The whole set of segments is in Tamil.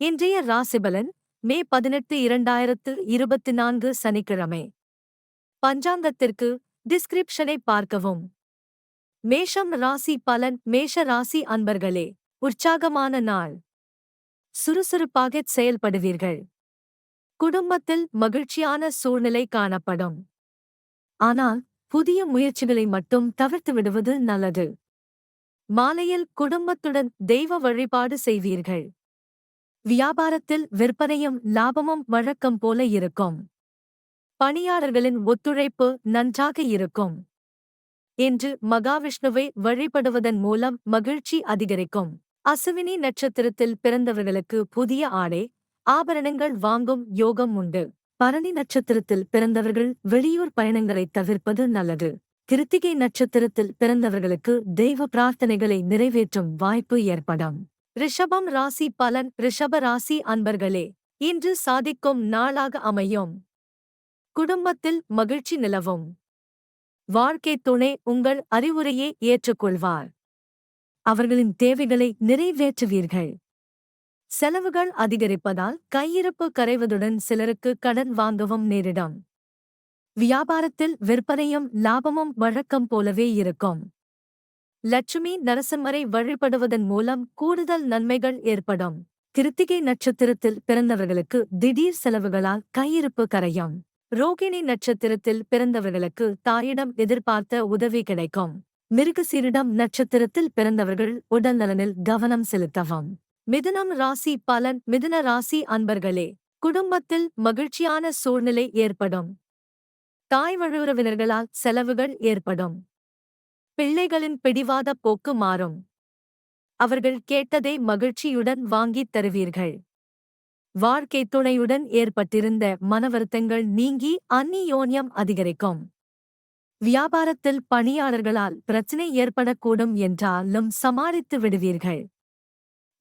இன்றைய ராசிபலன் மே பதினெட்டு இரண்டாயிரத்து இருபத்தி நான்கு சனிக்கிழமை. பஞ்சாங்கத்திற்கு டிஸ்கிரிப்ஷனை பார்க்கவும். மேஷம் ராசி பலன் மேஷ ராசி அன்பர்களே உற்சாகமான நாள். சுறுசுறுப்பாகச் செயல்படுவீர்கள். குடும்பத்தில் மகிழ்ச்சியான சூழ்நிலை காணப்படும். ஆனால் புதிய முயற்சிகளை மட்டும் தவிர்த்து விடுவது நல்லது. மாலையில் குடும்பத்துடன் தெய்வ வழிபாடு செய்வீர்கள். வியாபாரத்தில் விற்பனையும் லாபமும் வழக்கம் போல இருக்கும். பணியாளர்களின் ஒத்துழைப்பு நன்றாக இருக்கும். என்று மகாவிஷ்ணுவை வழிபடுவதன் மூலம் மகிழ்ச்சி அதிகரிக்கும். அசுவினி நட்சத்திரத்தில் பிறந்தவர்களுக்கு புதிய ஆடை ஆபரணங்கள் வாங்கும் யோகம் உண்டு. பரணி நட்சத்திரத்தில் பிறந்தவர்கள் வெளியூர் பயணங்களை தவிர்ப்பது நல்லது. கிருத்திகை நட்சத்திரத்தில் பிறந்தவர்களுக்கு தெய்வ பிரார்த்தனைகளை நிறைவேற்றும் வாய்ப்பு ஏற்படும். ரிஷபம் ராசி பலன் ரிஷப ராசி அன்பர்களே இன்று சாதிக்கும் நாளாக அமையும். குடும்பத்தில் மகிழ்ச்சி நிலவும். வாழ்க்கை துணை உங்கள் அறிவுரையை ஏற்றுக்கொள்வார். அவர்களின் தேவைகளை நிறைவேற்றுவீர்கள். செலவுகள் அதிகரிப்பதால் கையிருப்பு கரைவதுடன் சிலருக்கு கடன் வாங்கவும் நேரிடும். வியாபாரத்தில் விற்பனையும் லாபமும் வழக்கம் போலவே இருக்கும். லட்சுமி நரசிம்மரை வழிபடுவதன் மூலம் கூடுதல் நன்மைகள் ஏற்படும். கிருத்திகை நட்சத்திரத்தில் பிறந்தவர்களுக்கு திடீர் செலவுகளால் கையிருப்பு கரையும். ரோகிணி நட்சத்திரத்தில் பிறந்தவர்களுக்கு தாயிடம் எதிர்பார்த்த உதவி கிடைக்கும். மிருகசீரிடம் நட்சத்திரத்தில் பிறந்தவர்கள் உடல்நலனில் கவனம் செலுத்தவும். மிதுனம் ராசி பலன் மிதுன ராசி அன்பர்களே குடும்பத்தில் மகிழ்ச்சியான சூழ்நிலை ஏற்படும். தாய் வழுவுறவினர்களால் செலவுகள் ஏற்படும். பிள்ளைகளின் பிடிவாத போக்கு மாறும். அவர்கள் கேட்டதை மகிழ்ச்சியுடன் வாங்கித் தருவீர்கள். வாழ்க்கை துணையுடன் ஏற்பட்டிருந்த மனவருத்தங்கள் நீங்கி அந்நியோன்யம் அதிகரிக்கும். வியாபாரத்தில் பணியாளர்களால் பிரச்சினை ஏற்படக்கூடும் என்றாலும் சமாளித்து விடுவீர்கள்.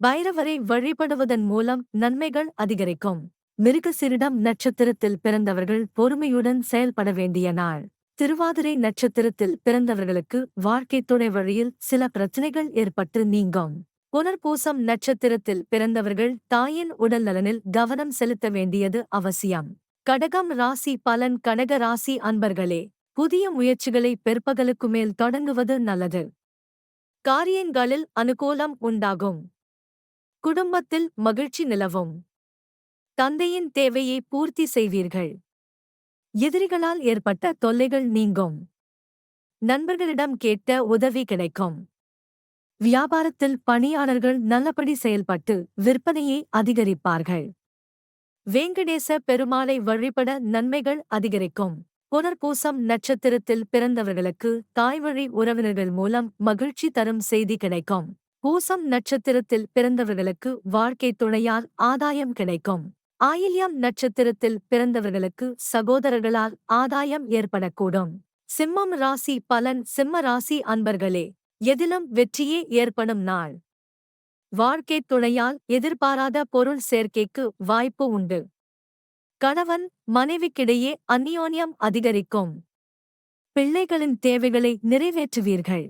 பைரவரை வழிபடுவதன் மூலம் நன்மைகள் அதிகரிக்கும். மிருகசிரிடம் நட்சத்திரத்தில் பிறந்தவர்கள் பொறுமையுடன் செயல்பட வேண்டிய நாள். திருவாதிரை நட்சத்திரத்தில் பிறந்தவர்களுக்கு வாழ்க்கை துணை வழியில் சில பிரச்சனைகள் ஏற்பட்டு நீங்கும். புனர்பூசம் நட்சத்திரத்தில் பிறந்தவர்கள் தாயின் உடல் நலனில் கவனம் செலுத்த வேண்டியது அவசியம். கடகம் ராசி பலன் கடக ராசி அன்பர்களே புதிய முயற்சிகளை பிற்பகலுக்கு மேல் தொடங்குவது நல்லது. காரியங்களில் அனுகூலம் உண்டாகும். குடும்பத்தில் மகிழ்ச்சி நிலவும். தந்தையின் தேவையை பூர்த்தி செய்வீர்கள். எதிரிகளால் ஏற்பட்ட தொல்லைகள் நீங்கும். நண்பர்களிடம் கேட்ட உதவி கிடைக்கும். வியாபாரத்தில் பணியாளர்கள் நல்லபடி செயல்பட்டு விற்பனையை அதிகரிப்பார்கள். வேங்கடேச பெருமாளை வழிபட நன்மைகள் அதிகரிக்கும். புனர்பூசம் நட்சத்திரத்தில் பிறந்தவர்களுக்கு தாய்வழி உறவினர்கள் மூலம் மகிழ்ச்சி தரும் செய்தி கிடைக்கும். பூசம் நட்சத்திரத்தில் பிறந்தவர்களுக்கு வாழ்க்கை துணையால் ஆதாயம் கிடைக்கும். ஆயில்யம் நட்சத்திரத்தில் பிறந்தவர்களுக்கு சகோதரர்களால் ஆதாயம் ஏற்படக்கூடும். சிம்மம் ராசி பலன் சிம்ம ராசி அன்பர்களே எதிலும் வெற்றியே ஏற்படும் நாள். வாழ்க்கை துணையால் எதிர்பாராத பொருள் சேர்க்கைக்கு வாய்ப்பு உண்டு. கணவன் மனைவிக்கிடையே அந்நியோன்யம் அதிகரிக்கும். பிள்ளைகளின் தேவைகளை நிறைவேற்றுவீர்கள்.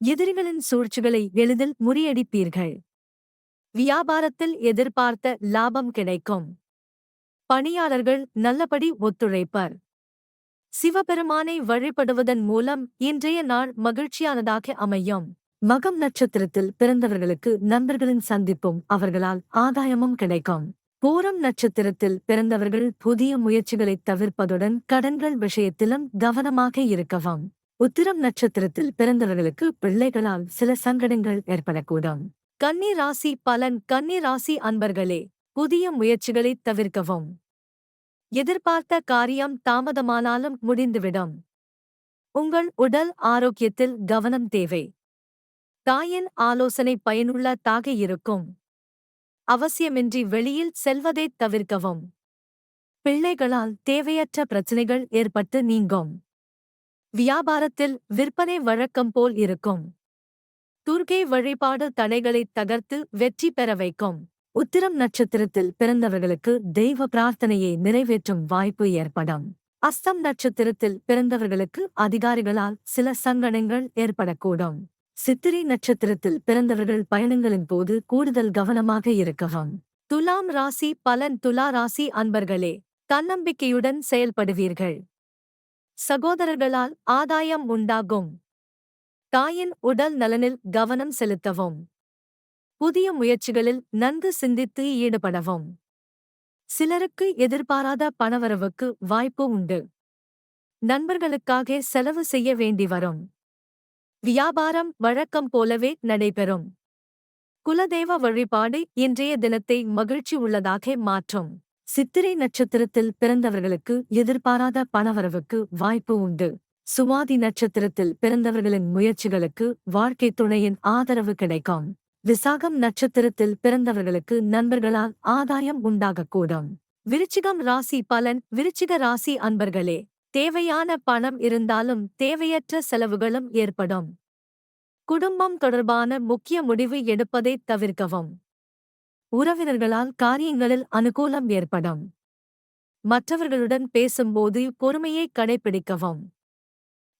எதிரிகளின் சூழ்ச்சிகளை எளிதில் முறியடிப்பீர்கள். வியாபாரத்தில் எதிர்பார்த்த லாபம் கிடைக்கும். பணியாளர்கள் நல்லபடி ஒத்துழைப்பர். சிவபெருமானை வழிபடுவதன் மூலம் இன்றைய நாள் மகிழ்ச்சியானதாக அமையும். மகம் நட்சத்திரத்தில் பிறந்தவர்களுக்கு நண்பர்களின் சந்திப்பும் அவர்களால் ஆதாயமும் கிடைக்கும். பூரம் நட்சத்திரத்தில் பிறந்தவர்கள் புதிய முயற்சிகளைத் தவிர்ப்பதுடன் கடன்கள் விஷயத்திலும் கவனமாக இருக்கவும். உத்திரம் நட்சத்திரத்தில் பிறந்தவர்களுக்கு பிள்ளைகளால் சில சங்கடங்கள் ஏற்படக்கூடும். கன்னி ராசி பலன் கன்னி ராசி அன்பர்களே புதிய முயற்சிகளை தவிர்க்கவும். எதிர்பார்த்த காரியம் தாமதமானாலும் முடிந்துவிடும். உங்கள் உடல் ஆரோக்கியத்தில் கவனம் தேவை. தாயின் ஆலோசனை பயனுள்ளதாக இருக்கும். அவசியமின்றி வெளியில் செல்வதைத் தவிர்க்கவும். பிள்ளைகளால் தேவையற்ற பிரச்சினைகள் ஏற்பட்டு நீங்கும். வியாபாரத்தில் விற்பனை வழக்கம் போல் இருக்கும். துர்கை வழிபாடு தடைகளை தகர்த்து வெற்றி பெற வைக்கும். உத்திரம் நட்சத்திரத்தில் பிறந்தவர்களுக்கு தெய்வ பிரார்த்தனையை நிறைவேற்றும் வாய்ப்பு ஏற்படும். அஸ்தம் நட்சத்திரத்தில் பிறந்தவர்களுக்கு அதிகாரிகளால் சில சங்கடங்கள் ஏற்படக்கூடும். சித்திரை நட்சத்திரத்தில் பிறந்தவர்கள் பயணங்களின் போது கூடுதல் கவனமாக இருக்கவும். துலாம் ராசி பலன் துலா ராசி அன்பர்களே தன்னம்பிக்கையுடன் செயல்படுவீர்கள். சகோதரர்களால் ஆதாயம் உண்டாகும். தாயின் உடல் நலனில் கவனம் செலுத்தவும். புதிய முயற்சிகளில் நன்கு சிந்தித்து ஈடுபடவும். சிலருக்கு எதிர்பாராத பணவரவுக்கு வாய்ப்பு உண்டு. நண்பர்களுக்காக செலவு செய்ய வேண்டி வரும். வியாபாரம் வழக்கம் போலவே நடைபெறும். குலதெய்வ வழிபாடு இன்றைய தினத்தை மகிழ்ச்சி உள்ளதாக மாற்றும். சித்திரை நட்சத்திரத்தில் பிறந்தவர்களுக்கு எதிர்பாராத பணவரவுக்கு வாய்ப்பு உண்டு. சுவாதி நட்சத்திரத்தில் பிறந்தவர்களின் முயற்சிகளுக்கு வாழ்க்கை துணையின் ஆதரவு கிடைக்கும். விசாகம் நட்சத்திரத்தில் பிறந்தவர்களுக்கு நண்பர்களால் ஆதாயம் உண்டாகக்கூடும். விருச்சிகம் ராசி பலன் விருச்சிக ராசி அன்பர்களே தேவையான பணம் இருந்தாலும் தேவையற்ற செலவுகளும் ஏற்படும். குடும்பம் தொடர்பான முக்கிய முடிவு எடுப்பதை தவிர்க்கவும். உறவினர்களால் காரியங்களில் அனுகூலம் ஏற்படும். மற்றவர்களுடன் பேசும்போது பொறுமையை கடைபிடிக்கவும்.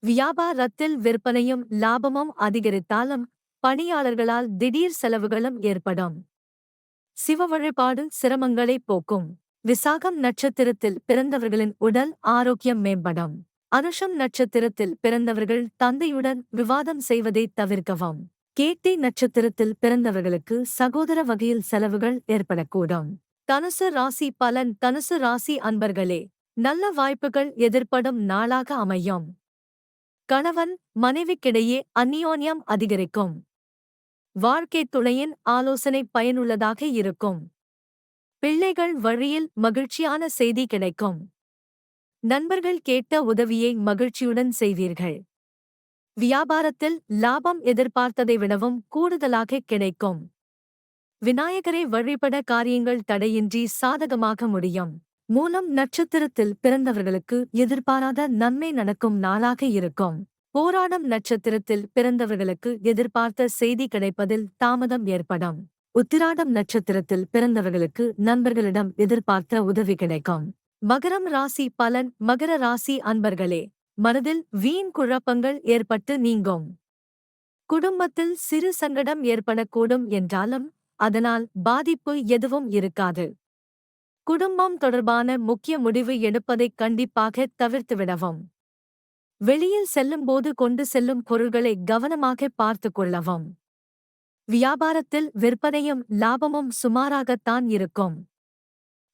வியாபாரத்தில் விற்பனையும் லாபமும் அதிகரித்தாலும் பணியாளர்களால் திடீர் செலவுகளும் ஏற்படும். சிவ வழிபாடு சிரமங்களை போக்கும். விசாகம் நட்சத்திரத்தில் பிறந்தவர்களின் உடல் ஆரோக்கியம் மேம்படும். அனுஷம் நட்சத்திரத்தில் பிறந்தவர்கள் தந்தையுடன் விவாதம் செய்வதை தவிர்க்கவும். கேட்டி நட்சத்திரத்தில் பிறந்தவர்களுக்கு சகோதர வகையில் செலவுகள் ஏற்படக்கூடும். தனுசு ராசி பலன் தனுசு ராசி அன்பர்களே நல்ல வாய்ப்புகள் எதிர்ப்படும் நாளாக அமையும். கணவன் மனைவிக்கிடையே அந்நியோன்யம் அதிகரிக்கும். வாழ்க்கை துணையின் ஆலோசனை பயனுள்ளதாக இருக்கும். பிள்ளைகள் வழியில் மகிழ்ச்சியான செய்தி கிடைக்கும். நண்பர்கள் கேட்ட உதவியை மகிழ்ச்சியுடன் செய்வீர்கள். வியாபாரத்தில் லாபம் எதிர்பார்த்ததை விடவும் கூடுதலாக கிடைக்கும். விநாயகரை வழிபட காரியங்கள் தடையின்றி சாதகமாக முடியும். மூலம் நட்சத்திரத்தில் பிறந்தவர்களுக்கு எதிர்பாராத நன்மை நடக்கும் நாளாக இருக்கும். போராடம் நட்சத்திரத்தில் பிறந்தவர்களுக்கு எதிர்பார்த்த செய்தி கிடைப்பதில் தாமதம் ஏற்படும். உத்திராடம் நட்சத்திரத்தில் பிறந்தவர்களுக்கு நண்பர்களிடம் எதிர்பார்த்த உதவி கிடைக்கும். மகரம் ராசி பலன் மகர ராசி அன்பர்களே மனதில் வீண் குழப்பங்கள் ஏற்பட்டு நீங்கும். குடும்பத்தில் சிறு சங்கடம் ஏற்படக்கூடும் என்றாலும் அதனால் பாதிப்பு எதுவும் இருக்காது. குடும்பம் தொடர்பான முக்கிய முடிவு எடுப்பதைக் கண்டிப்பாக தவிர்த்துவிடவும் வெளியில் செல்லும்போது கொண்டு செல்லும் பொருள்களை கவனமாக பார்த்து கொள்ளவும். வியாபாரத்தில் விற்பனையும் லாபமும் சுமாராகத்தான் இருக்கும்.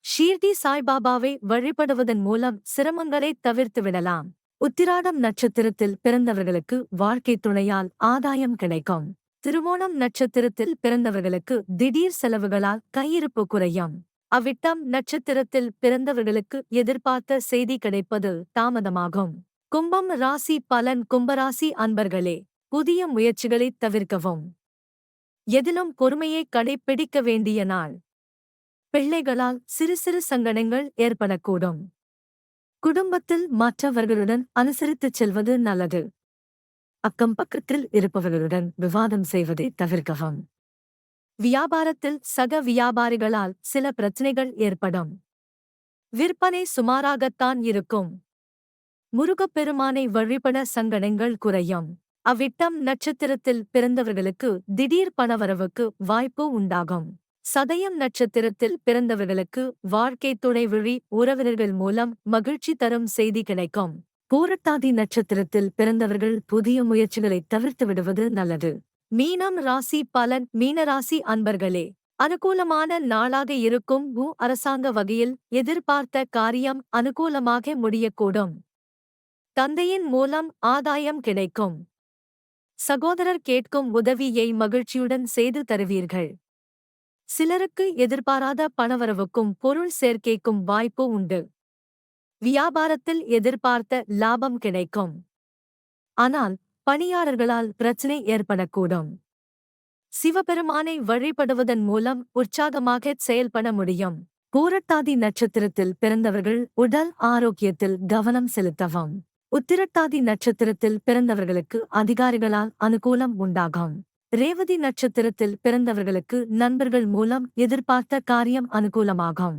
ஷீர்டி சாய்பாபாவை வழிபடுவதன் மூலம் சிரமங்களை தவிர்த்துவிடலாம் உத்திராடம் நட்சத்திரத்தில் பிறந்தவர்களுக்கு வாழ்க்கை துணையால் ஆதாயம் கிடைக்கும். திருவோணம் நட்சத்திரத்தில் பிறந்தவர்களுக்கு திடீர் செலவுகளால் கையிருப்பு குறையும். அவ்விட்டம் நட்சத்திரத்தில் பிறந்தவர்களுக்கு எதிர்பார்த்த செய்தி கிடைப்பது தாமதமாகும். கும்பம் ராசி பலன் கும்பராசி அன்பர்களே புதிய முயற்சிகளை தவிர்க்கவும். எதிலும் பொறுமையை கடைபிடிக்க வேண்டிய நாள். பிள்ளைகளால் சிறு சிறு சங்கடங்கள் ஏற்படக்கூடும். குடும்பத்தில் மற்றவர்களுடன் அனுசரித்துச் செல்வது நல்லது. அக்கம் பக்கத்தில் இருப்பவர்களுடன் விவாதம் செய்வதை தவிர்க்கவும். வியாபாரத்தில் சக வியாபாரிகளால் சில பிரச்சனைகள் ஏற்படும். விற்பனை சுமாராகத்தான் இருக்கும். முருகப்பெருமானை வழிபட சங்கடங்கள் குறையும். அவ்விட்டம் நட்சத்திரத்தில் பிறந்தவர்களுக்கு திடீர் பணவரவுக்கு வாய்ப்பு உண்டாகும். சதயம் நட்சத்திரத்தில் பிறந்தவர்களுக்கு வாழ்க்கை துணை விழி உறவினர்கள் மூலம் மகிழ்ச்சி தரும் செய்தி கிடைக்கும். பூரட்டாதி நட்சத்திரத்தில் பிறந்தவர்கள் புதிய முயற்சிகளை தவிர்த்து விடுவது நல்லது. மீனம் ராசி பலன் மீனராசி அன்பர்களே. அனுகூலமான நாளாக இருக்கும் உ அரசாங்க வகையில் எதிர்பார்த்த காரியம் அனுகூலமாக முடியக்கூடும். தந்தையின் மூலம் ஆதாயம் கிடைக்கும். சகோதரர் கேட்கும் உதவியை மகிழ்ச்சியுடன் செய்து தருவீர்கள். சிலருக்கு எதிர்பாராத பணவரவுக்கும் பொருள் சேர்க்கைக்கும் வாய்ப்பு உண்டு. வியாபாரத்தில் எதிர்பார்த்த லாபம் கிடைக்கும். ஆனால் பணியாளர்களால் பிரச்சினை ஏற்படக்கூடும். சிவபெருமானை வழிபடுவதன் மூலம் உற்சாகமாக செயல்பட முடியும். பூரட்டாதி நட்சத்திரத்தில் பிறந்தவர்கள் உடல் ஆரோக்கியத்தில் கவனம் செலுத்தவும். உத்திரட்டாதி நட்சத்திரத்தில் பிறந்தவர்களுக்கு அதிகாரிகளால் அனுகூலம் உண்டாகும். ரேவதி நட்சத்திரத்தில் பிறந்தவர்களுக்கு நண்பர்கள் மூலம் எதிர்பார்த்த காரியம் அனுகூலமாகும்.